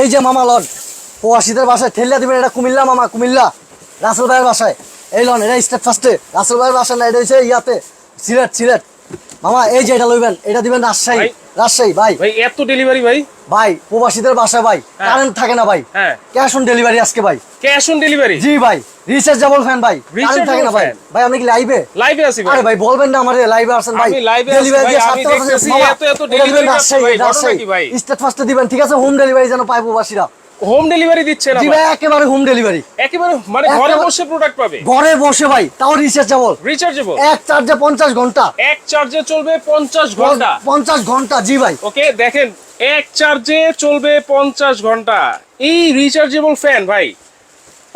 এই যে মামা লন, প্রবাসীদের বাসায় ঠেলিয়া দিবেন, এটা কুমিল্লা মামা, কুমিল্লা। রাসেল ভাইয়ের বাসায়। এই লন, এটা স্টেপ ফার্স্টে রাসেল ভাইয়ের বাসায় না, এটা হচ্ছে ইয়াতে, সিলেট সিলেট। মামা, এই যে এটা লইবেন, এটা দিবেন রাজশাহী। রাজশাহী ভাই। ভাই এত ডেলিভারি ভাই? ভাই প্রবাসীদের বাসা ভাই। হ্যাঁ। কারেন্ট থাকে না ভাই। হ্যাঁ। ক্যাশ অন ডেলিভারি আজকে ভাই। ক্যাশ অন ডেলিভারি জি ভাই। রিচার্জেবল ফ্যান ভাই। কারেন্ট থাকে না ভাই। ভাই আপনি কি লাইভে লাইভে আছি ভাই। আরে ভাই বলবেন না আমারে লাইভে আসেন ভাই। আমি লাইভে আছি ভাই, আমি দেখতেছি এত এত ডেলিভারি আসছে রাজশাহী, ভাই, রাজশাহী। কি ভাই? স্টেট ফাস্টে দিবেন ঠিক আছে? হোম ডেলিভারি যেন পায় প্রবাসীরা। হোম ডেলিভারি দিচ্ছে না জি ভাই একেবারে হোম ডেলিভারি একেবারে মানে ঘরে বসে প্রোডাক্ট পাবে? ঘরে বসে ভাই তাও রিচার্জেবল রিচার্জেবল এক চার্জে পঞ্চাশ ঘণ্টা। এক চার্জে চলবে পঞ্চাশ ঘণ্টা? পঞ্চাশ ঘণ্টা জি ভাই। ওকে দেখেন এক চার্জে চলবে পঞ্চাশ ঘণ্টা। এই রিচার্জেবল ফ্যান ভাই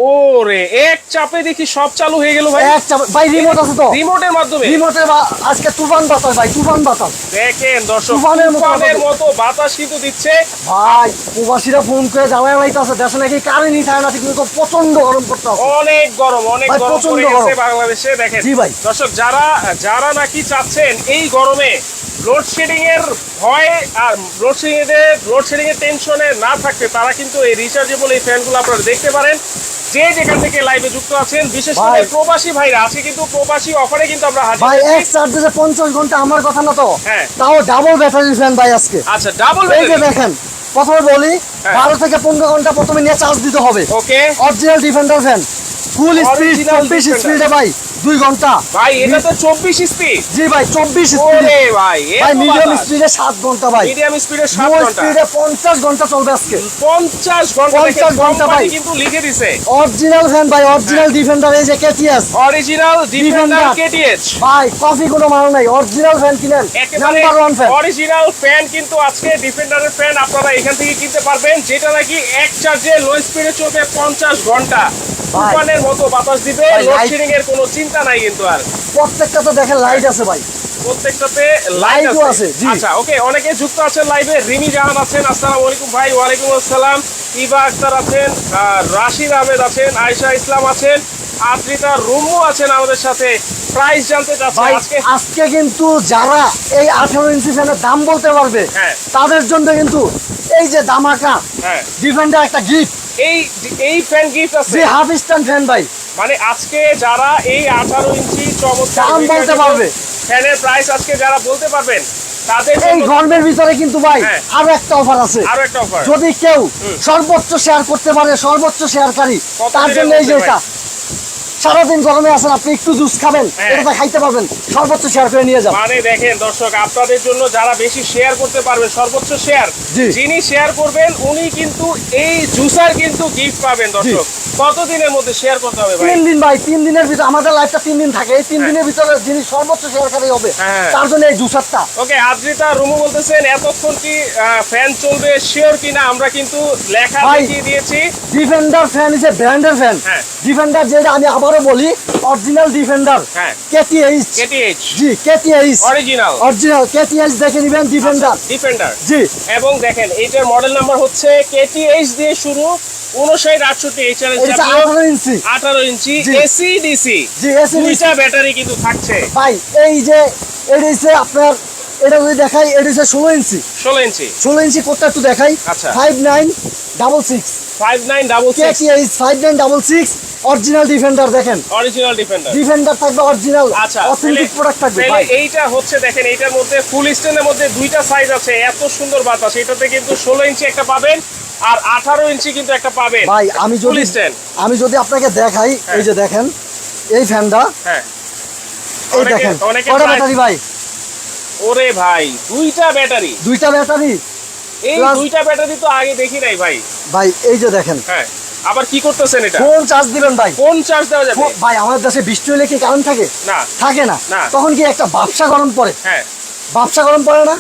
ওরে এক চাপে দেখি সব চালু হয়ে গেল ভাই। এক চাপ- ভাই রিমোট আছে তো। রিমোটের মাধ্যমে। রিমোটের আজকে তুফান বাতাস ভাই তুফান বাতাস। দেখেন দর্শক তুফানের মতো বাতাস। কিন্তু দিচ্ছে। ভাই প্রবাসীরা ফোন করে জামাই বাড়িতে আছে দেশে নাকি কারেন্টই থাকে না ঠিক মতো প্রচণ্ড গরম করতে হবে। অনেক গরম অনেক গরম পড়ে গেছে। বাংলাদেশে দেখেন। জি ভাই। দর্শক যারা যারা নাকি চাচ্ছেন এই গরমে লোডশেডিং এর ভয়ে আর লোডশেডিং এর লোডশেডিং এর টেনশনে না থাকতে তারা কিন্তু এই রিচার্জেবল এই ফ্যানগুলো আপনারা দেখতে পারেন। যে যেখান থেকে লাইভে যুক্ত আছেন বিশেষ করে প্রবাসী ভাইরা আছে কিন্তু প্রবাসী অফারে কিন্তু আমরা হাজির ভাই এক চার্জে যে পঞ্চাশ ঘণ্টা আমার কথা না তো? হ্যাঁ। তাও ডাবল ব্যাটারি ফ্যান ভাই আজকে। আচ্ছা ডাবল এই যে দেখেন প্রথমে বলি হ্যাঁ। বারো থেকে পনেরো ঘণ্টা প্রথমে নিয়ে চার্জ দিতে হবে। Okay original Defender fan full speed চব্বিশ। স্পিডে ভাই দুই ঘণ্টা। ভাই এটা তো চব্বিশ স্পিড। জি ভাই চব্বিশ স্পিডে। ভাই ভাই মিডিয়াম স্পিডে সাত ঘণ্টা ভাই। মিডিয়াম স্পিডে সাত ঘণ্টা। স্পিডে পঞ্চাশ ঘণ্টা চলবে আজকে। পঞ্চাশ ঘণ্টা 50 দেখেন ঘণ্টা ভাই। কিন্তু লিখে দিছে। অরিজিনাল ফ্যান ভাই অরিজিনাল ডিফেন্ডার এই যে কেটিএস অরিজিনাল ডিফেন্ডার। কেটিএইচ ভাই কফি কোনো মানো নাই। অরিজিনাল ফ্যান কিনেন। Number one fan original fan কিন্তু আজকে ডিফেন্ডারের ফ্যান আপনারা এখান থেকে কিনতে পারবেন যেটা নাকি এক চার্জে লো স্পিডে চলবে পঞ্চাশ ঘণ্টা। তুফানের মতো বাতাস দিবে লোডশেডিং এর কোনো চিন্তা নাই কিন্তু আর। প্রত্যেকটা তো দেখেন লাইট আছে ভাই। প্রত্যেকটাতে লাইট আছে। আচ্ছা ওকে অনেকে যুক্ত আছেন লাইভে রিমি জাহান আছেন আসসালামু আলাইকুম ভাই ওয়ালাইকুম আসসালাম। ইবা আক্তার আছেন রাশিদ আহমেদ আছেন আয়েশা ইসলাম আছেন আদ্রিতা রুমু আছেন আমাদের সাথে। প্রাইস জানতে চাচ্ছেন ভাই আজকে। আজকে কিন্তু যারা এই আঠারো ইঞ্চি ফ্যানের দাম বলতে পারবে হ্যাঁ। তাদের জন্য কিন্তু এই যে দামাকা হ্যাঁ। ডিফেন্ডার একটা গিফট এই এই ফ্যান গিফট আছে। যে হাফ স্ট্যান্ড ফ্যান ভাই। মানে আজকে যারা এই আঠারো ইঞ্চি চমৎকার দাম বলতে পারবে। ফ্যানের প্রাইস আজকে যারা বলতে পারবেন তাদের এই গরমের ভিতরে কিন্তু ভাই হ্যাঁ। আরও একটা অফার আছে। আরও একটা অফার যদি কেউ সর্বোচ্চ শেয়ার করতে পারে সর্বোচ্চ শেয়ারকারী তার জন্য এই যে এটা সারাদিন গরমে আছেন আপনি একটু জুস খাবেন হ্যাঁ। এটা খাইতে পারবেন। সর্বোচ্চ শেয়ার করে নিয়ে যান। মানে দেখেন দর্শক আপনাদের জন্য যারা বেশি শেয়ার করতে পারবেন সর্বোচ্চ শেয়ার যিনি শেয়ার করবেন উনি কিন্তু এই জুসার কিন্তু গিফট পাবেন দর্শক। কত দিনের মধ্যে শেয়ার করতে হবে তিন দিন ভাই তিন দিনের ভিতরে আমাদের লাইফটা তিন দিন থাকে। এই তিন দিনের ভিতরে যিনি সর্বোচ্চ শেয়ারকারী হবে হ্যাঁ। তার জন্য এই জুসারটা ওকে আদ্রিতা রুমু বলতেছেন এতক্ষণ কি ফ্যান চলবে? শিওর কিনা? আমরা কিন্তু লেখা দেখিয়ে দিয়েছি। ডিফেন্ডার ফ্যান ইজ এ ব্র্যান্ডের ফ্যান হ্যাঁ। ডিফেন্ডার যেটা আমি আবারও বলি অরিজিনাল ডিফেন্ডার কেটিএইচ কেটিএইচ জি কেটিএইচ অরিজিনাল অরিজিনাল কেটিএইচ দেখে নেবেন ডিফেন্ডার ডিফেন্ডার জি। এবং দেখেন এইটার মডেল নাম্বার হচ্ছে কেটিএইচ দিয়ে শুরু উনষাট আটষট্টি এই চ্যানেল আঠারো ইঞ্চি। আঠারো ইঞ্চি জি। এসি ডিসি জি এসি দুইটা ব্যাটারি কিন্তু থাকছে। ভাই এই যে এটা হচ্ছে আপনার এটা যদি দেখাই এটা হচ্ছে ষোলো ইঞ্চি। ষোলো ইঞ্চি। ষোলো ইঞ্চি কোডটা একটু দেখাই। আচ্ছা। Five nine double six five nine double six KTH five nine double six original Defender দেখেন। অরিজিনাল ডিফেন্ডার ডিফেন্ডার থাকবে অরিজিনাল আচ্ছা অথেন্টিক প্রোডাক্ট থাকবে ভাই। এইটা হচ্ছে দেখেন এইটার মধ্যে ফুল স্ট্যান্ডের মধ্যে দুইটা সাইজ আছে এত সুন্দর বাতাস। এটাতে কিন্তু ষোলো ইঞ্চি একটা পাবেন আর আঠারো ইঞ্চি কিন্তু একটা পাবেন। ভাই আমি যদি আমি যদি আপনাকে দেখাই হ্যাঁ। এই যে দেখেন এই ফ্যানটা হ্যাঁ। এই দেখেন কটা ব্যাটারি ভাই? ওরে ভাই দুইটা ব্যাটারি দুইটা ব্যাটারি এই দুইটা ব্যাটারি তো আগে দেখি নাই ভাই। ভাই এই যে দেখেন। হ্যাঁ আবার কি করতেছেন এটা? ফোন চার্জ দিবেন ভাই। কোন চার্জ দেওয়া যাবে। ভাই আমাদের দেশে বৃষ্টি হলে কি কারণ থাকে? না। থাকে না। তখন কি একটা বাপসা গরম পড়ে? হ্যাঁ। বাপসা গরম পড়ে না?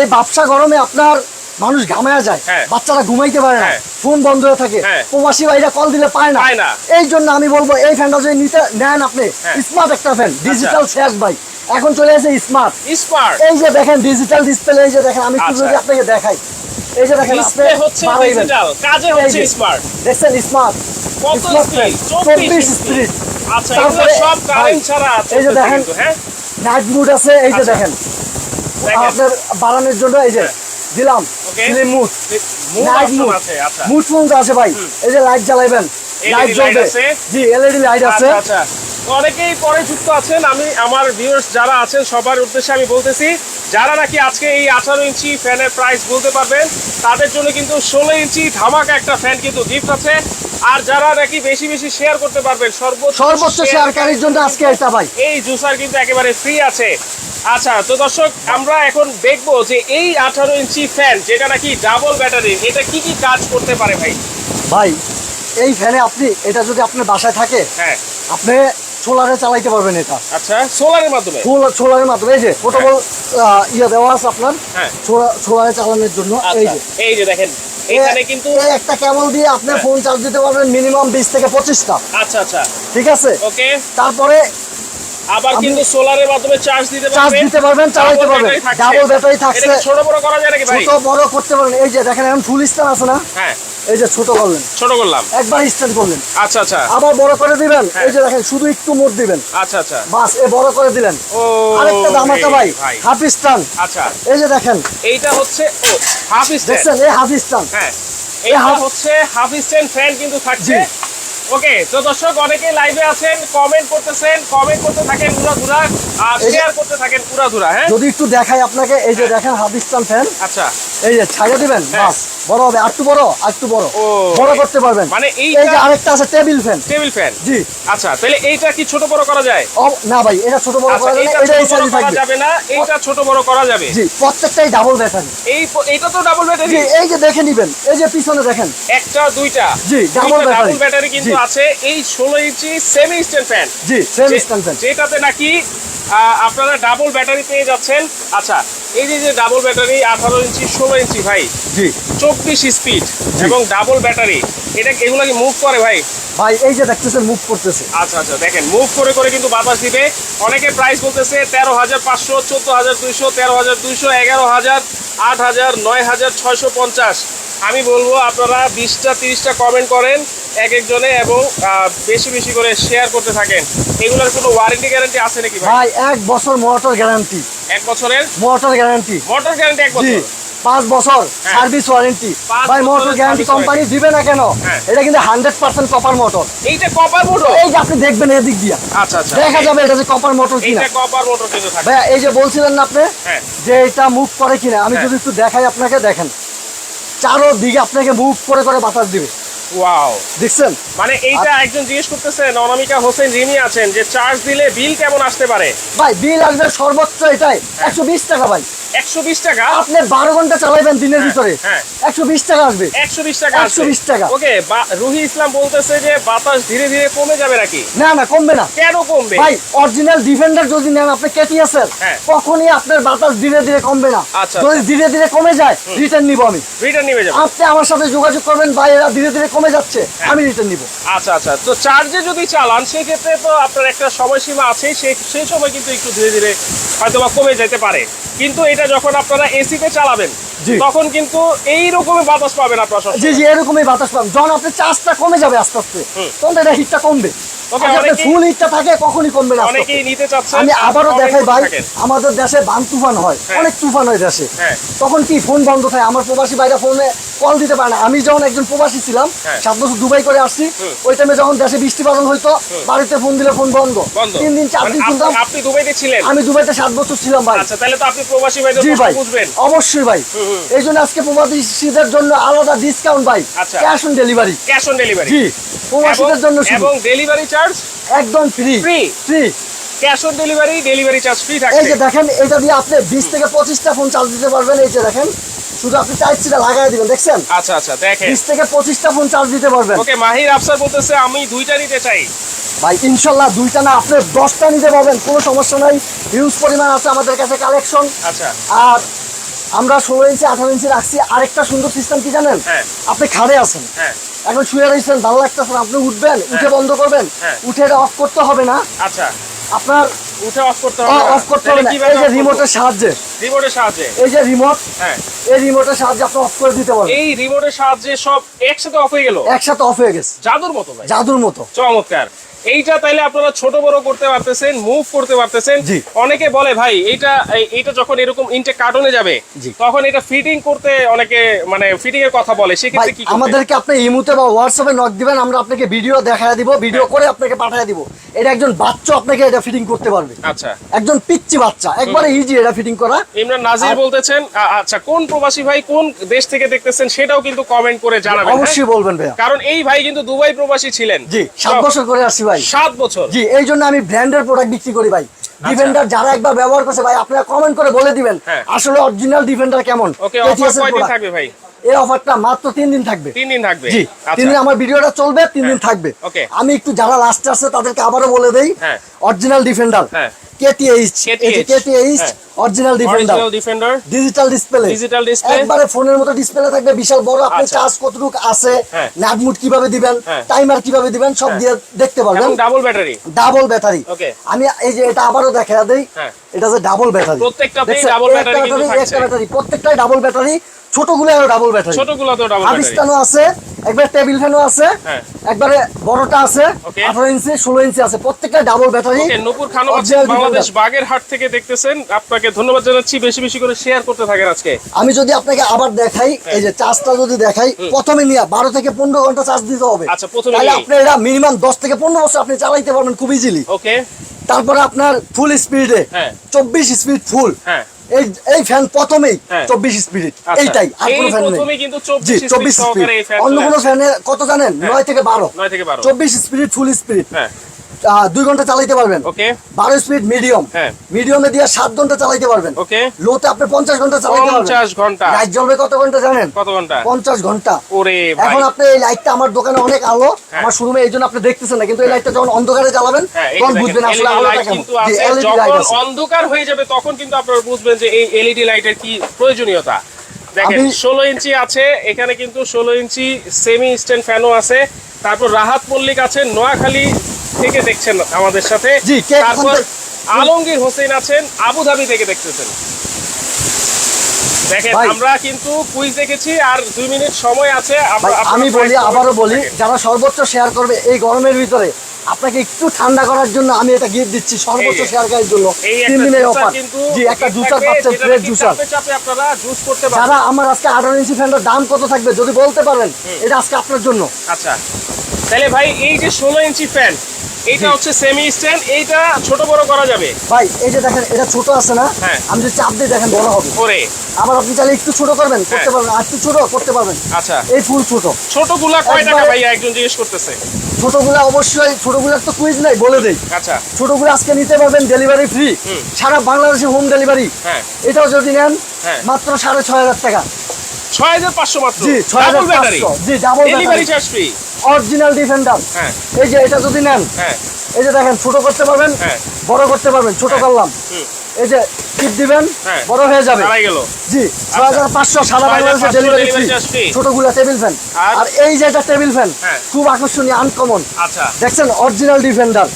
এই বাপসা গরমে আপনার মানুষ ঘামায়া যায়। হ্যাঁ। বাচ্চারা ঘুমাইতে পারে না। হ্যাঁ। ফোন বন্ধ হয়ে থাকে। হ্যাঁ। প্রবাসী ভাইরা কল দিলে পায় না। এই জন্য আমি বলব এই ফ্যানটা যদি নিতে নেন আপনি। স্মার্ট একটা ফ্যান ডিজিটাল শেষ ভাই। এখন চলে আসে স্মার্ট স্মার্ট এই যে দেখেন ডিজিটাল ডিসপ্লে এই যে দেখেন আমি একটু আচ্ছা। যদি আপনাকে দেখাই। এই যে দেখেন আপনি ডিসপ্লে হচ্ছে ডিজিটাল কাজে হচ্ছে স্মার্ট দেখছেন স্মার্ট কত স্পিড চব্বিশ স্পিড আচ্ছা এগুলো সব কারেন্ট ছাড়া আছে এই যে দেখেন, হ্যাঁ? নাইট মুড আছে এই যে আচ্ছা। দেখেন। আপনার বাড়ানোর জন্য এই যে হ্যাঁ। দিলাম মুড মুড নাইট মুড আছে আচ্ছা। মুড আছে ভাই। এই যে লাইট জ্বালাইবেন। লাইট জ্বলবে। জি এলইডি লাইট আছে। আচ্ছা। আচ্ছা অনেকেই পরে যুক্ত আছেন। আমি আমার ভিউয়ার্স যারা আছেন সবার উদ্দেশ্যে আমি বলতেছি যারা নাকি আজকে এই আঠারো ইঞ্চি ফ্যানের প্রাইস বলতে পারবেন তাদের জন্য কিন্তু ষোলো ইঞ্চি ধামাকা একটা ফ্যান কিন্তু গিফট আছে। আর যারা নাকি বেশি বেশি শেয়ার করতে পারবেন সর্বোচ্চ সর্বোচ্চ শেয়ারকারীর জন্য আজকে এটা ভাই। এই জুসার কিন্তু একেবারে ফ্রি আছে। আচ্ছা তো দর্শক আমরা এখন দেখব যে এই আঠারো ইঞ্চি ফ্যান যেটা নাকি ডাবল ব্যাটারি এটা কি কি কাজ করতে পারে ভাই? ভাই এই ফ্যানে আপনি এটা যদি আপনার বাসায় থাকে হ্যাঁ। আপনি সোলারে চালাইতে পারবেন এটা। আচ্ছা সোলারের মাধ্যমে? সোলারের মাধ্যমে এই যে পোর্টেবল ইয়ে দেওয়া আছে আপনার হ্যাঁ। সোলারে চালানোর জন্য এই আচ্ছা যে। এই যে দেখেন এখানে কিন্তু একটা কেবল দিয়ে আপনি হ্যাঁ। ফোন চার্জ দিতে পারবেন মিনিমাম বিশ থেকে পঁচিশটা। আচ্ছা আচ্ছা। ঠিক আছে? ওকে তারপরে আবার কিন্তু সোলারের মাধ্যমে চার্জ দিতে চার্জ দিতে পারবেন Double পারবেন। ডাবল ব্যাটারি থাকছে। ছোট বড় করা যায় নাকি ভাই? ছোট বড় করতে পারবেন। এই যে দেখেন এখন ফুল স্ট্যান্ড আছে না? হ্যাঁ। এই যে ছোট করলেন। ছোট করলাম। একবার স্ট্যান্ড করলেন। আচ্ছা আচ্ছা। আবার বড় করে দিবেন। হ্যাঁ। এই যে দেখেন শুধু একটু মোট দিবেন। আচ্ছা আচ্ছা। বাস এ বড় করে দিলেন। ও আরেকটা দাম আছে ভাই হাফ স্ট্যান্ড আচ্ছা। এই যে দেখেন। এইটা হচ্ছে ও হাফ স্ট্যান্ড দেখছেন? এই হাফ স্ট্যান্ড হ্যাঁ। এইটা হচ্ছে হাফ স্ট্যান্ড ফ্যান কিন্তু থাকছে। ওকে তো দর্শক অনেকেই লাইভে আছেন কমেন্ট করতেছেন কমেন্ট করতে থাকেন পুরা ধুরা আর শেয়ার করতে থাকেন পুরা ধুরা হ্যাঁ? যদি একটু দেখাই আপনাকে এই যে দেখেন হাবিস্তান ফ্যান আচ্ছা। এই যে ছাড়িয়ে দিবেন? হ্যাঁ। বাস বড় হবে একটু বড় একটু বড়। বড় করতে পারবেন। মানে এই যে আরেকটা আছে টেবিল ফ্যান। Table fan. জি। আচ্ছা তাহলে এইটা কি ছোট বড় করা যায়? না ভাই এটা ছোট বড় আচ্ছা করা যাবে এটা এই সাইজে থাকবে। যাবে না এইটা ছোট বড় করা যাবে। জি প্রত্যেকটাই ডাবল ব্যাটারি এই এইটা তো ডাবল ব্যাটারি জি এই যে দেখে নিবেন এই যে পিছনে দেখেন। একটা দুইটা। জি, double battery। ডাবল ব্যাটারি কিন্তু আছে এই ষোলো ইঞ্চি সেমি স্ট্যান্ড ফ্যান জি সেম স্ট্যান্ড ফ্যান যেটাতে নাকি আপনারা ডাবল ব্যাটারি পেয়ে যাচ্ছেন। আচ্ছা এই যে যে ডাবল ব্যাটারি আঠারো ইঞ্চি ষোলো ইঞ্চি ভাই। জি। চব্বিশ স্পিড এবং ডাবল ব্যাটারি এটা এগুলো কি মুভ করে ভাই? ভাই এই যে দেখতেছেন মুভ করতেছে। আচ্ছা আচ্ছা দেখেন মুভ করে করে কিন্তু বাতাস দিবে। অনেকে প্রাইস বলতেছে তেরো হাজার পাঁচশো চোদ্দ হাজার দুইশো তেরো হাজার দুইশো এগারো হাজার আট হাজার নয় হাজার ছয়শো পঞ্চাশ। আমি বলব আপনারা বিশটা তিরিশটা কমেন্ট করেন এক একজনে এবং বেশি বেশি করে শেয়ার করতে থাকেন। এগুলোর কোনো ওয়ারেন্টি গ্যারান্টি আছে নাকি ভাই? ভাই এক বছর মোটর গ্যারান্টি এক বছরের? মোটর গ্যারান্টি মোটর গ্যারান্টি এক বছর? পাঁচ বছর হ্যাঁ। Service warranty. ভাই মোটর গ্যারান্টি কোম্পানি দিবে না কেন? হ্যাঁ। এটা কিন্তু হান্ড্রেড পার্সেন্ট কপার মোটর এইটা কপার মোটর এই যে আপনি দেখবেন এদিক দিয়ে। আচ্ছা আচ্ছা। দেখা যাবে এটা যে কপার মোটর কিনা। কপার মোটর কিন্তু থাকে ভাই এই যে বলছিলেন না আপনি হ্যাঁ। যে এটা মুভ করে কিনা আমি। যদি একটু দেখাই আপনাকে দেখেন। চারো দিকে আপনাকে মুভ করে করে বাতাস দিবে। ওয়াও দেখছেন? মানে এইটা একজন জিজ্ঞেস করতেছেন অনামিকা হোসেন যিনি আছেন যে চার্জ দিলে বিল কেমন আসতে পারে? ভাই বিল আসবে সর্বোচ্চ এটাই একশো বিশ টাকা ভাই। একশো বিশ টাকা? আপনি বারো ঘণ্টা চালাইবেন দিনের ভিতরে। হ্যাঁ। একশো বিশ টাকা আসবে। একশো বিশ টাকা 120 টাকা। ওকে রুহি ইসলাম বলতেছে যে বাতাস ধীরে ধীরে কমে যাবে নাকি? না না কমবে না। কেন কমবে? ভাই অরিজিনাল ডিফেন্ডার যদি নেন আপনি কেটিএসের হ্যাঁ। কখনই আপনার বাতাস ধীরে ধীরে কমবে না। আচ্ছা, যদি ধীরে ধীরে কমে যায় রিটার্ন নিব আমি। রিটার্ন নিবে যাবে। আপনি আমার সাথে যোগাযোগ করবেন ভাই এরা ধীরে ধীরে কমে যাচ্ছে। আমি রিটার্ন নিব আচ্ছা আচ্ছা তো চার্জে যদি চালান সেক্ষেত্রে তো আপনার একটা সময়সীমা আছে সেই সেই সময় কিন্তু একটু ধীরে ধীরে হয়তো বা কমে যেতে পারে কিন্তু এটা যখন আপনারা এসিতে চালাবেন। তখন কিন্তু এই রকমের বাতাস পাবেন আপনারা। জি জি এরকমই বাতাস পাবেন যখন আপনার চার্জটা কমে যাবে আস্তে আস্তে। তখন এটা হিটটা কমবে ফুল হিটটা থাকে কখনই কমবে না আস্তে আস্তে। অনেকেই নিতে চাচ্ছেন আমি আবারও দেখাই ভাই আমাদের দেশে বান তুফান হয় হ্যাঁ। অনেক তুফান দেশে। তখন কি ফোন বন্ধ থাকে? আমার প্রবাসী ভাইরা ফোনে কল দিতে পারে না। আমি যখন একজন প্রবাসী ছিলাম হ্যাঁ। সাত বছর দুবাই করে আসছি ওই টাইমে যখন দেশে বৃষ্টি বাদল হইতো বাড়িতে ফোন দিলে ফোন বন্ধ। তিন দিন চার মানে দিন শুনতাম আপনি দুবাইতে ছিলেন? আমি দুবাইতে সাত বছর ছিলাম ভাই। আচ্ছা তাহলে তো আপনি প্রবাসী ভাইদের জি ভাই। অবশ্যই ভাই। এই জন্য আজকে প্রবাসীদের জন্য আলাদা ডিসকাউন্ট ভাই। আচ্ছা। Cash on delivery cash on delivery জি। প্রবাসীদের জন্য এবং ডেলিভারি চার্জ একদম free free free cash on delivery delivery charge free এই যে দেখেন এটা দিয়ে আপনি বিশ থেকে পঁচিশটা ফোন চার্জ দিতে পারবেন। এই যে দেখেন শুধু আপনি টাইপ সিটা লাগাই দিবেন দেখছেন? আচ্ছা আচ্ছা দেখেন। বিশ থেকে পঁচিশটা ফোন চার্জ দিতে পারবেন। ওকে মাহির আফসার বলতেছে আমি দুইটা নিতে চাই। ভাই ইনশাল্লাহ দুইটা না আপনি দশটা নিতে পারবেন কোনো সমস্যা নাই। হিউজ পরিমাণ আছে আমাদের কাছে কালেকশন আচ্ছা। আর আমরা ষোলো ইঞ্চি আঠারো ইঞ্চি রাখছি। আরেকটা সুন্দর সিস্টেম কি জানেন? হ্যাঁ। আপনি খাড়ে আছেন। হ্যাঁ। এখন শুয়ে রয়েছেন ভালো লাগতেছে আপনি উঠবেন উঠে বন্ধ করবেন। হ্যাঁ। উঠে এটা অফ করতে হবে না। আচ্ছা। আপনার উঠে অফ করতে হবে অফ করতে হবে এই যে রিমোটের সাহায্যে। রিমোটের সাহায্যে? এই যে রিমোট হ্যাঁ। এই রিমোটের সাহায্যে আপনি অফ করে দিতে পারবেন। এই রিমোটের সাহায্যে সব একসাথে অফ হয়ে গেল? একসাথে অফ হয়ে গেছে। জাদুর মতো ভাই। জাদুর মতো। চমৎকার। এইটা তাইলে আপনারা ছোট বড় করতে পারতেছেন মুভ করতে পারতেছেন। অনেকে বলে ভাই এইটা এইটা যখন এরকম ইনটেক কার্টনে যাবে তখন এটা ফিটিং করতে অনেকে মানে ফিটিং এর কথা বলে। ভাই সেক্ষেত্রে কি? আমাদেরকে আপনি ইমুতে বা হোয়াটসঅ্যাপে নক দিবেন আমরা আপনাকে ভিডিও দেখায় দিব ভিডিও করে আপনাকে পাঠিয়ে দিব। এটা একজন বাচ্চা আপনাকে এটা ফিটিং করতে পারবে। আচ্ছা। একজন পিচ্চি বাচ্চা একবারে ইজি এটা ফিটিং করা। ইমরান নাজির বলতেছেন আচ্ছা কোন প্রবাসী ভাই কোন দেশ থেকে দেখতেছেন সেটাও কিন্তু কমেন্ট করে জানাবেন হ্যাঁ? অবশ্যই বলবেন ভাইয়া। কারণ এই ভাই কিন্তু দুবাই প্রবাসী ছিলেন। জি সাত বছর করে আসছি ভাই। সাত বছর। জি এই জন্য আমি ব্র্যান্ডের প্রোডাক্ট বিক্রি করি ভাই। ডিফেন্ডার যারা একবার ব্যবহার করছে ভাই আপনারা কমেন্ট করে বলে দিবেন। হ্যাঁ। আসলে অরিজিনাল ডিফেন্ডার কেমন? থাকবে ভাই? এই অফারটা মাত্র তিন দিন থাকবে তিন দিন থাকবে জি আচ্ছা তিন দিন আমার ভিডিওটা চলবে তিন দিন থাকবে আমি একটু যারা লাস্টে আছে তাদেরকে আবারও বলে দেই হ্যাঁ। অরিজিনাল ডিফেন্ডার হ্যাঁ। কেটিএইচ KTH কেটিএইচ হ্যাঁ। Original Defender original Defender digital display? একবারে ফোনের মতো ডিসপ্লে থাকবে বিশাল বড় আপনি আচ্ছা। চার্জ কতটুকু আছে হ্যাঁ। কীভাবে দিবেন হ্যাঁ। টাইমার কীভাবে দিবেন সব হ্যাঁ। দিয়ে দেখতে পারবেন ডাবল ব্যাটারি ডাবল ব্যাটারি আমি এই যে এটা আবারও দেখা দেই হ্যাঁ। এটা যে ডাবল ব্যাটারি প্রত্যেকটাই ডাবল ব্যাটারি ছোটগুলো ডাবল ব্যাটারি ছোটগুলো তো ডাবল ব্যাটারি আছে একবার টেবিল ফ্যানও আছে হ্যাঁ। একবারে বড়টা আছে Okay. আঠারো ইঞ্চি ষোলো ইঞ্চি আছে প্রত্যেকটা double battery Nupur Original Bangladesh. Bagerhat থেকে দেখতেছেন। আপনাকে ধন্যবাদ জানাচ্ছি বেশি বেশি করে শেয়ার করতে থাকেন আজকে। আমি যদি আপনাকে আবার দেখাই এই যে চার্জটা যদি দেখাই প্রথমে নিয়ে বারো থেকে পনেরো ঘণ্টা চার্জ দিতে হবে। আচ্ছা, প্রথমে তাহলে আপনি এটা মিনিমাম দশ থেকে পনেরো বছর আপনি চালাইতে পারবেন খুব ইজিলি ওকে তারপরে আপনার ফুল স্পিডে হ্যাঁ। চব্বিশ স্পিড ফুল হ্যাঁ। এই এই ফ্যান প্রথমেই হ্যাঁ। চব্বিশ স্পিড আচ্ছা, এইটাই আর কোনো ফ্যান নেই। জি চব্বিশ ফ্যান অন্য কোনো ফ্যানে কত জানেন? নয় থেকে বারো। নয় থেকে বারো। চব্বিশ স্পিরিট ফুল হ্যাঁ। দুই ঘণ্টা চালাইতে পারবেন। ওকে বারো স্পিড মিডিয়াম। মিডিয়ামে দিয়ে সাত ঘণ্টা চালাইতে পারবেন। ওকে লোতে আপনি পঞ্চাশ ঘণ্টা চালাইতে পারবেন। পঞ্চাশ ঘণ্টা। লাইট জ্বলবে কত ঘণ্টা জানেন? কত ঘণ্টা? পঞ্চাশ ঘণ্টা। ওরে এখন আপনি এই লাইটটা আমার দোকানে অনেক আলো। হ্যাঁ। আমার শোরুমে এই জন্য আপনি দেখতেছেন না কিন্তু এই লাইটটা যখন অন্ধকারে চালাবেন হ্যাঁ তখন বুঝবেন আসলে আলোটা কেমন। যখন অন্ধকার হয়ে যাবে তখন কিন্তু আপনারা বুঝবেন যে এই এলইডি লাইটের কি প্রয়োজনীয়তা। দেখেন ষোলো ইঞ্চি আছে এখানে কিন্তু ষোলো ইঞ্চি সেমি স্ট্যান্ড ফ্যানও আছে। তারপর রাহাত মল্লিক আছে নোয়াখালী থেকে দেখছেন আমাদের সাথে। তারপর আলমগীর হোসেন আছেন আবুধাবি থেকে দেখতেছেন। দেখেন আমরা কিন্তু কুইজ দেখেছি আর দুই মিনিট সময় আছে ভাই, আমরা- আপনারা আমি বলি আবারও বলি যারা সর্বোচ্চ শেয়ার করবে এই গরমের ভিতরে আপনাকে একটু ঠান্ডা করার জন্য আমি এটা গিফট দিচ্ছি সর্বোচ্চ শেয়ারকারীর জন্য। তিন দিনের অফার জি একটা জুসার পাচ্ছেন ফ্রেশ জুসার চাপে চাপে আপনারা জুস করতে পারবেন। যারা আমার আজকে আঠারো ইঞ্চি ফ্যানটার দাম কত থাকবে যদি বলতে পারেন এটা আজকে আপনার জন্য। আচ্ছা। তাহলে ভাই এই যে ষোলো ইঞ্চি ফ্যান এইটা হচ্ছে সেমি স্ট্যান্ড এইটা ছোট বড় করা যাবে। ভাই এই যে দেখেন এটা ছোট আছে না? হ্যাঁ। আমি যদি চাপ দিয়ে দেখেন বড় হবে। ওরে। আবার আপনি চাইলে একটু ছোট করবেন করতে হ্যাঁ। পারবেন। আর একটু ছোট করতে পারবেন। আচ্ছা। এই ফুল ছোট। ছোটগুলা কয় টাকা ভাইয়া একজন জিজ্ঞেস করতেছে। ছোটগুলো অবশ্যই ছোটগুলোর তো কুইজ নাই বলে দেই। আচ্ছা। ছোটগুলো আজকে নিতে পারবেন ডেলিভারি ফ্রি। সারা বাংলাদেশে হোম ডেলিভারি হ্যাঁ। এটাও যদি নেন। মাত্র সাড়ে ছয় হাজার টাকা। ছয় হাজার পাঁচশো মাত্র। জি ছয় হাজার জি double delivery charge free original Defender হ্যাঁ। এই যে এটা যদি নেন হ্যাঁ। এই যে দেখেন ছোট করতে পারবেন হ্যাঁ। বড় করতে পারবেন ছোট। করলাম। এই যে টিপ দিবেন। বড় হয়ে যাবে। জি ছ হাজার পাঁচশো সারা বাংলাদেশে delivery free free। Table fan আর? এই যে এটা টেবিল ফ্যান। খুব আকর্ষণীয় আনকমন আচ্ছা। দেখছেন অরিজিনাল ডিফেন্ডার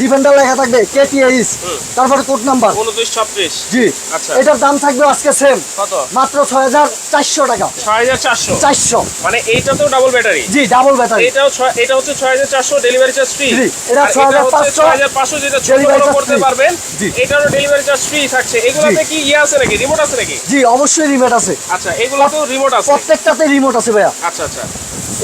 ডিফেন্ডার লেখা থাকবে কেটিএইচ তারপরে কোড নাম্বার উনত্রিশ ছত্রিশ জি। আচ্ছা। এটার দাম থাকবে আজকে সেম কত? মাত্র ছয় হাজার চারশো টাকা। ছয় হাজার চারশো? চারশো। মানে এইটাতেও ডাবল ব্যাটারি জি ডাবল ব্যাটারি এটাও এটা হচ্ছে ছয় হাজার চারশো ডেলিভারি চার্জ ফ্রি Free। এটা 6,500 ছয় হাজার পাঁচশো যেটা ছোট করতে পারবেন জি। এটারও ডেলিভারি চার্জ ফ্রি থাকছে। এগুলোতে কি ইয়ে আছে নাকি? রিমোট আছে নাকি? জি অবশ্যই রিমোট আছে। আচ্ছা এগুলোতেও রিমোট আছে। প্রত্যেকটাতে রিমোট আছে ভাইয়া। আচ্ছা আচ্ছা।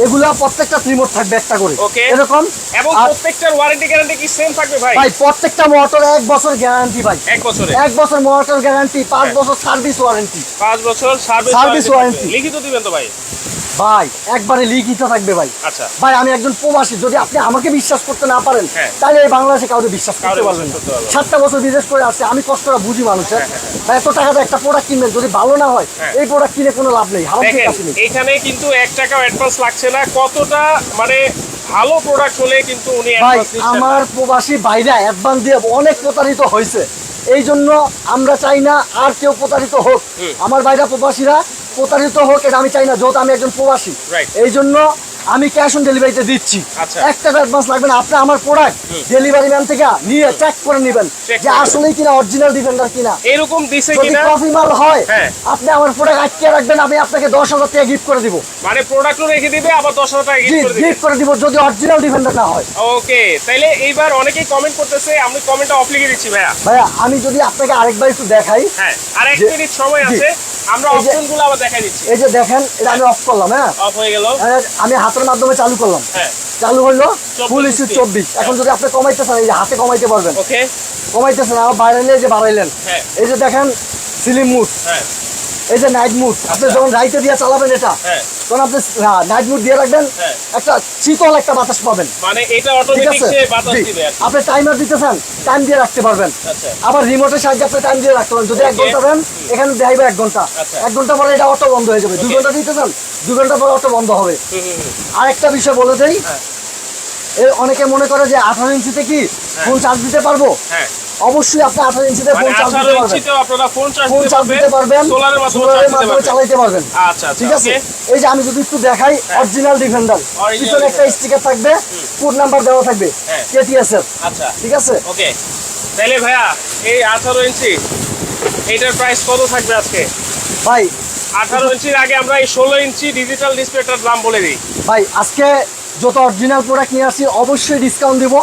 এগুলা প্রত্যেকটা রিমোট থাকবে একটা করে. এরকম? এবং প্রত্যেকটার ওয়ারেন্টি গ্যারান্টি কি সেম থাকবে ভাই? ভাই প্রত্যেকটা মোটর এক বছর গ্যারান্টি ভাই। এক বছরে? এক বছর মোটর গ্যারান্টি পাঁচ। বছর সার্ভিস ওয়ারেন্টি পাঁচ বছর সার্ভিস Service warranty। লিখিত দিবেন তো ভাই? ভাই একবারে লিখিত থাকবে ভাই। আচ্ছা। ভাই আমি একজন প্রবাসী যদি আপনি আমাকে বিশ্বাস করতে না পারেন হ্যাঁ। তাহলে এই বাংলাদেশে কাউকে বিশ্বাস করতে পারবেন না। সাতটা বছর বিদেশ করে আসছে আমি কষ্টটা বুঝি মানুষের। হ্যাঁ, হ্যাঁ, ভাই এত টাকাতে একটা প্রোডাক্ট কিনবেন যদি ভালো না হয়। এই প্রোডাক্ট কিনে কোনো লাভ নেই। হারাম এখানে কিন্তু এক টাকাও অ্যাডভান্স লাগছে না। কতটা মানে ভালো প্রোডাক্ট হলে কিন্তু উনি ভাই। আমার প্রবাসী বাইরে অ্যাডভান্স দিয়ে অনেক প্রতারিত হয়েছে। এই জন্য আমরা চাই না আর কেউ প্রতারিত হোক। আমার বাইরে প্রবাসীরা প্রতারিত হোক এটা আমি চাই না যেহেতু আমি একজন প্রবাসী। এই জন্য আমি ক্যাশ অন ডেলিভারিতে দিচ্ছি। আচ্ছা। এক টাকা অ্যাডভান্স লাগবে না আপনি আমার প্রোডাক্ট ডেলিভারি ম্যান থেকে নিয়ে চেক করে নেবেন যে করে আসলেই কিনা অরিজিনাল ডিফেন্ডার কিনা। এরকম দিছে কিনা? কফি মাল হয় হ্যাঁ। আপনি আমার প্রোডাক্ট আটকে রাখবেন আমি আপনাকে দশ হাজার টাকা গিফট করে দিব। মানে প্রোডাক্টও রেখে দিবে আবার দশ হাজার টাকা জি gift করে দিবে। গিফট করে দিব যদি অরিজিনাল ডিফেন্ডার না হয়। ওকে তাইলে এইবার অনেকেই কমেন্ট করতেছে আমি কমেন্টটা অফ লিখে দিচ্ছি ভাইয়া। ভাইয়া আমি যদি আপনাকে আরেকবার একটু দেখাই। হ্যাঁ আর এক মিনিট সময় আছে। আমরা এই যে- আবার দেখাই দিচ্ছি। এই যে দেখেন এটা আমি অফ করলাম হ্যাঁ? অফ হয়ে গেল। আমি হাতের মাধ্যমে চালু করলাম। হ্যাঁ। চালু হলো ফুল ইস্যু চব্বিশ। এখন যদি আপনি কমাইতেছেন এই যে হাতে কমাইতে পারবেন। ওকে কমাইতেছেন আবার বাড়াইলে যে বাড়াইলেন। হ্যাঁ। এই যে দেখেন সিলিম মুড। হ্যাঁ। এই যে নাইট মুড আপনি আচ্ছা। যখন রাইতে দিয়ে চালাবেন এটা হ্যাঁ। তখন আপনি নাইট মুড দিয়ে রাখবেন হ্যাঁ। একটা শীতল একটা বাতাস পাবেন। মানে এটা ঠিক অটোমেটিক আছে? বাতাস। দিবে আপনি টাইমার দিতেছেন টাইম দিয়ে রাখতে পারবেন। আচ্ছা। আবার রিমোটের সাহায্যে আপনি টাইম দিয়ে রাখতে পারেন। যদি এক ঘণ্টা দেন এখানে দেখাইবে এক ঘণ্টা। আচ্ছা। এক ঘণ্টা পরে এটা অটো বন্ধ হয়ে যাবে। Okay. ঘণ্টা দিতেছেন দুই ঘণ্টা পরে অটো বন্ধ হবে। হুম। আরেকটা বিষয় বলে দেই। হ্যাঁ। অনেকে মনে করে যে আঠারো ইঞ্চিতে কি ফোন চার্জ দিতে পারব? হ্যাঁ। অবশ্যই আপনি আঠারো ইঞ্চিতে মানে ফোন চার্জ দিতে পারবেন। আপনারা ফোন চার্জ দিতে পারবেন সোলারের মাধ্যমে চালাইতে পারবেন। আচ্ছা আচ্ছা ঠিক আছে? এই যে আমি যদি একটু দেখাই অরিজিনাল ডিফেন্ডার পিছনে একটা স্টিকার থাকবে কোড নাম্বার দেওয়া থাকবে হ্যাঁ। কেটিএস এর আচ্ছা। ঠিক আছে? ওকে তাহলে ভাইয়া এই আঠারো ইঞ্চি এইটার প্রাইস কত থাকবে আজকে? ভাই আঠারো ইঞ্চির আগে আমরা এই ষোলো ইঞ্চি ডিজিটাল ডিসপ্লেটার দাম বলে দিই। ভাই আজকে যত অরিজিনাল প্রোডাক্ট নিয়ে আসি অবশ্যই ডিসকাউন্ট দিব।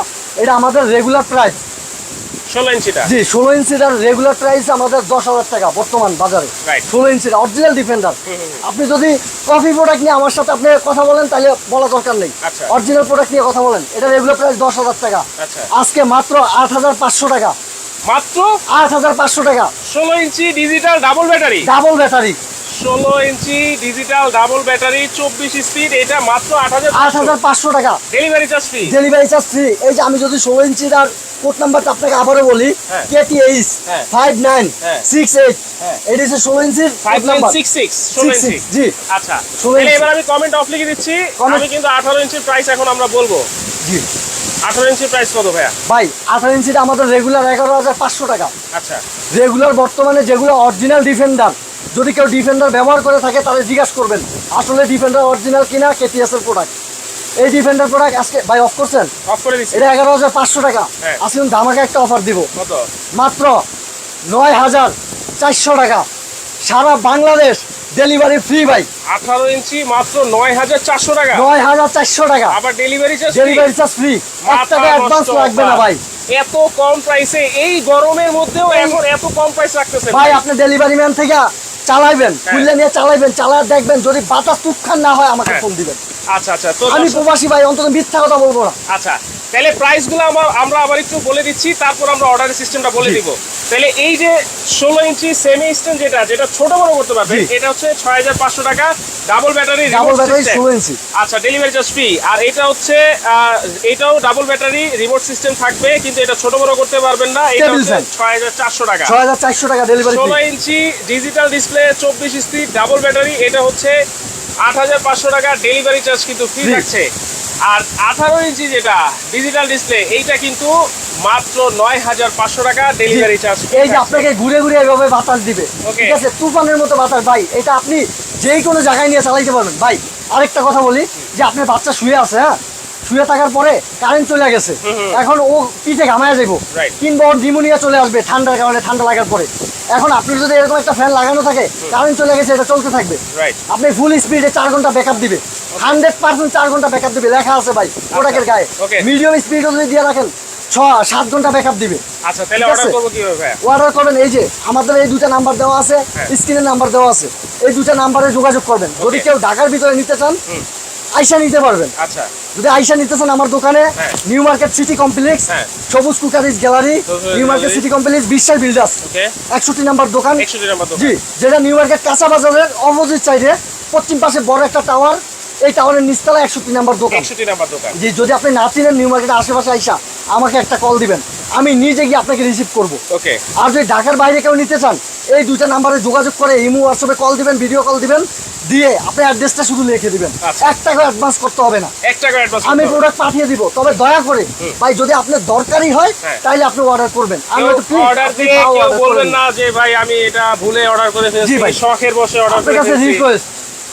এটা আমাদের রেগুলার প্রাইস ষোলো ইঞ্চিটা? জি ষোলো ইঞ্চিটার রেগুলার প্রাইস আমাদের দশ হাজার টাকা বর্তমান বাজারে। ষোলো ইঞ্চির অরিজিনাল ডিফেন্ডার। আপনি যদি কফি প্রোডাক্ট নিয়ে আমার সাথে আপনি কথা বলেন তাহলে বলা দরকার নেই। আচ্ছা। অরিজিনাল প্রোডাক্ট নিয়ে কথা বলেন। এটা রেগুলার প্রাইস দশ হাজার টাকা। আচ্ছা। আজকে মাত্র আট হাজার পাঁচশো টাকা। মাত্র? আট হাজার পাঁচশো টাকা। ষোলো ইঞ্চি digital double battery double battery ষোলো ইঞ্চি ডিজিটাল ডাবল ব্যাটারি চব্বিশ স্পিড এটা মাত্র আট হাজার আট হাজার পাঁচশো। টাকা। Delivery charge free delivery charge free এই যে আমি যদি ষোলো ইঞ্চির আর কোড নাম্বারটা আপনাকে আবারও বলি। কেটি এইচ হ্যাঁ। Five nine. Six eight. এটি হচ্ছে ষোলো ইঞ্চির five number. Six six six জি। আচ্ছা। এবার আমি কমেন্ট অফ লিখে দিচ্ছি। আমি কিন্তু আঠারো ইঞ্চির প্রাইস এখন আমরা বলব। জি। আঠারো ইঞ্চির প্রাইস কত ভাইয়া? ভাই আঠারো ইঞ্চিটা আমাদের রেগুলার এগারো হাজার পাঁচশো টাকা। আচ্ছা। রেগুলার বর্তমানে যেগুলো অরিজিনাল ডিফেন্ডার যদি কেউ ডিফেন্ডার ব্যবহার করে থাকে তাহলে জিজ্ঞাসা করবেন আসলে ডিফেন্ডার অরিজিনাল কিনা কেটিএস এর প্রোডাক্ট এই ডিফেন্ডার প্রোডাক্ট আজকে ভাই অফ করছেন? অফ করে দিচ্ছি। এটা এগারো হাজার পাঁচশো টাকা। হ্যাঁ। আজকে আমি ধামাকা একটা অফার দিব। কত? মাত্র নয় হাজার চারশো টাকা। সারা বাংলাদেশ ডেলিভারি ফ্রি ভাই। আঠারো ইঞ্চি মাত্র নয় হাজার চারশো টাকা। নয় হাজার চারশো টাকা। আবার delivery charge delivery charge free এক টাকা অ্যাডভান্স লাগবে না ভাই। এত কম প্রাইসে এই গরমের মধ্যেও এখন এত কম প্রাইস রাখতেছে ভাই আপনি ডেলিভারি ম্যান থেকে চালাইবেন হ্যাঁ। খুললে নিয়ে চালাইবেন চালায় দেখবেন যদি বাতাস তুফখান না হয় আমাকে হ্যাঁ। ফোন দিবেন। আচ্ছা আচ্ছা তো আমি প্রবাসী ভাই অন্তত মিথ্যা কথা বলব না। আচ্ছা তাহলে প্রাইসগুলো আমরা আমরা আবার একটু বলে দিচ্ছি তারপর আমরা অর্ডারের সিস্টেমটা বলে দিব। তাহলে এই যে ষোলো ইঞ্চি সেমি স্ট্যান্ড যেটা যেটা ছোট বড় করতে পারবে এটা হচ্ছে ছয় হাজার পাঁচশো টাকা ডাবল ব্যাটারি ডাবল ব্যাটারি ষোলো ইঞ্চি। আচ্ছা ডেলিভারি চার্জ ফ্রি আর এটা হচ্ছে আহ, এটাও ডাবল ব্যাটারি রিমোট সিস্টেম থাকবে কিন্তু এটা ছোট বড় করতে পারবেন না এটা হচ্ছে ছয় হাজার চারশো টাকা। ছয় হাজার চারশো টাকা ডেলিভারি ষোলো ইঞ্চি ডিজিটাল ডিসপ্লে চব্বিশ স্পিড ডাবল ব্যাটারি এটা হচ্ছে আট হাজার পাঁচশো টাকা ডেলিভারি চার্জ কিন্তু ফ্রি থাকছে। আর আঠারো ইঞ্চি যেটা ডিজিটাল ডিসপ্লে এইটা কিন্তু মাত্র নয় হাজার পাঁচশো টাকা ডেলিভারি চার্জ এই যে আপনাকে ঘুরে ঘুরে এভাবে বাতাস দিবে। ঠিক আছে তুফানের মতো বাতাস। ভাই এটা আপনি যেই কোনো জায়গায় নিয়ে চালাইতে পারবেন। ভাই আরেকটা কথা বলি যে আপনার বাচ্চা শুয়ে আছে হ্যাঁ? শুয়ে থাকার পরে কারেন্ট চলে গেছে। এখন ও পিঠে ঘামায় যাব. কিংবা ওর নিমোনিয়া চলে আসবে ঠান্ডার কারণে ঠান্ডা লাগার পরে। এখন আপনি যদি এরকম একটা ফ্যান লাগানো থাকে কারেন্ট চলে গেছে এটা চলতে থাকবে। আপনি ফুল স্পিডে চার ঘণ্টা ব্যাকআপ দিবে। হান্ড্রেড পার্সেন্ট চার ঘণ্টা ব্যাকআপ দিবে। লেখা আছে ভাই প্রোডাক্টের গায়ে. মিডিয়াম স্পিড যদি দিয়ে রাখেন ছ সাত ঘণ্টা ব্যাকআপ দিবে। আচ্ছা তাহলে অর্ডার। কীভাবে অর্ডার করবেন এই যে আমাদের এই দুটা নাম্বার দেওয়া আছে হ্যাঁ। স্ক্রিনের নাম্বার দেওয়া আছে। এই দুটা নাম্বারে যোগাযোগ করবেন। যদি. কেউ ঢাকার ভিতরে নিতে চান আইসা নিতে পারবেন। আচ্ছা। যদি আইসা নিতে চান আমার দোকানে। New Market City Complex. Sabuj cookeries gallery New Market City Complex Biswas builders একষট্টি নাম্বার দোকান। একষট্টি নাম্বার দোকান। জি যেটা নিউ মার্কেট কাঁচা বাজারের অপোজিট সাইডে পশ্চিম পাশে বড় একটা টাওয়ার এই টাওয়ারের নিচতলা একষট্টি নাম্বার দোকান। একষট্টি নাম্বার দোকান। জি যদি আপনি না চিনেন নিউ মার্কেটের আশেপাশে আইসা আমাকে একটা কল দিবেন। আমি নিজে গিয়ে আপনাকে রিসিভ করব। ওকে আর যদি ঢাকার বাইরে কেউ নিতে চান এই দুইটা নাম্বারে যোগাযোগ করে ইমো হোয়াটসঅ্যাপে কল দিবেন ভিডিও কল দিবেন দিয়ে আপনি অ্যাড্রেসটা শুধু লিখে দিবেন। আচ্ছা। এক টাকা অ্যাডভান্স করতে হবে না। এক টাকা অ্যাডভান্স আমি প্রোডাক্ট পাঠিয়ে দিব তবে দয়া করে ভাই যদি আপনার দরকারই হয় হ্যাঁ। তাহলে আপনি অর্ডার করবেন। আমি একটু please অর্ডার দিয়ে কেউ বলবেন না যে ভাই আমি এটা ভুলে অর্ডার করে ফেলেছি ভাই। শখের বসে অর্ডার আপনার করে কাছে ফেলেছি। রিকোয়েস্ট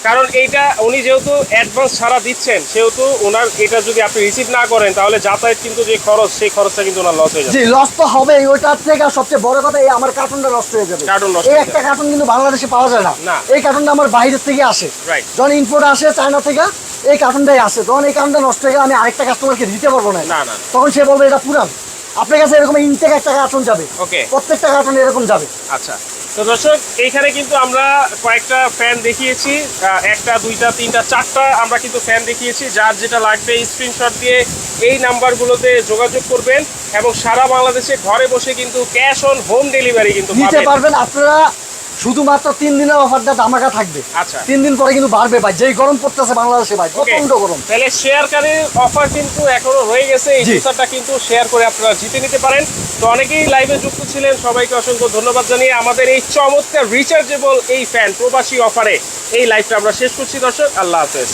কারণ এইটা উনি যেহেতু অ্যাডভান্স ছাড়া দিচ্ছেন সেহেতু ওনার এটা যদি আপনি রিসিভ না করেন তাহলে যাতায়াত কিন্তু যে খরচ সেই খরচটা কিন্তু ওনার লস হয়ে যাবে। জি লস তো হবে ওইটার থেকে সবচেয়ে বড় কথা এই আমার কার্টুনটা নষ্ট হয়ে যাবে। কার্টুন নষ্ট এই একটা কার্টুন কিন্তু বাংলাদেশে পাওয়া যায় না। এই কার্টুনটা আমার বাইরের থেকে আসে। রাইট যখন ইনপোর্ট আসে চায়না থেকে এই কার্টুনটাই আসে। তখন এই কার্টুনটা নষ্ট হয়ে গেলে আমি আরেকটা কাস্টমারকে দিতে পারব না না, না। তখন সে বলবে এটা পুরান। আপনার কাছে এরকম ইনটেক একটা কার্টুন যাবে। প্রত্যেকটা কার্টুন এরকম যাবে। আচ্ছা। তো দর্শক এইখানে কিন্তু আমরা কয়েকটা ফ্যান দেখিয়েছি একটা দুইটা তিনটা চারটা আমরা কিন্তু ফ্যান দেখিয়েছি। যার যেটা লাগবে স্ক্রিনশট দিয়ে এই নাম্বারগুলোতে যোগাযোগ করবেন এবং সারা বাংলাদেশে ঘরে বসে কিন্তু ক্যাশ অন হোম ডেলিভারি কিন্তু নিতে পাবেন। পারবেন। আপনারা শুধুমাত্র তিন দিনের অফারটা ধামাকা থাকবে। আচ্ছা। তিন দিন পরে কিন্তু বাড়বে ভাই। যেই গরম পড়তেছে বাংলাদেশে ভাই প্রচণ্ড গরম। তাহলে শেয়ারকারীর অফার কিন্তু এখনও রয়ে গেছে। এই অফারটা কিন্তু শেয়ার করে আপনারা জিতে নিতে পারেন। তো অনেকেই লাইভে যুক্ত ছিলেন সবাইকে অসংখ্য ধন্যবাদ জানিয়ে আমাদের এই চমৎকার রিচার্জেবল এই ফ্যান প্রবাসী অফারে এই লাইভটা আমরা শেষ করছি দর্শক। আল্লাহ হাফেজ।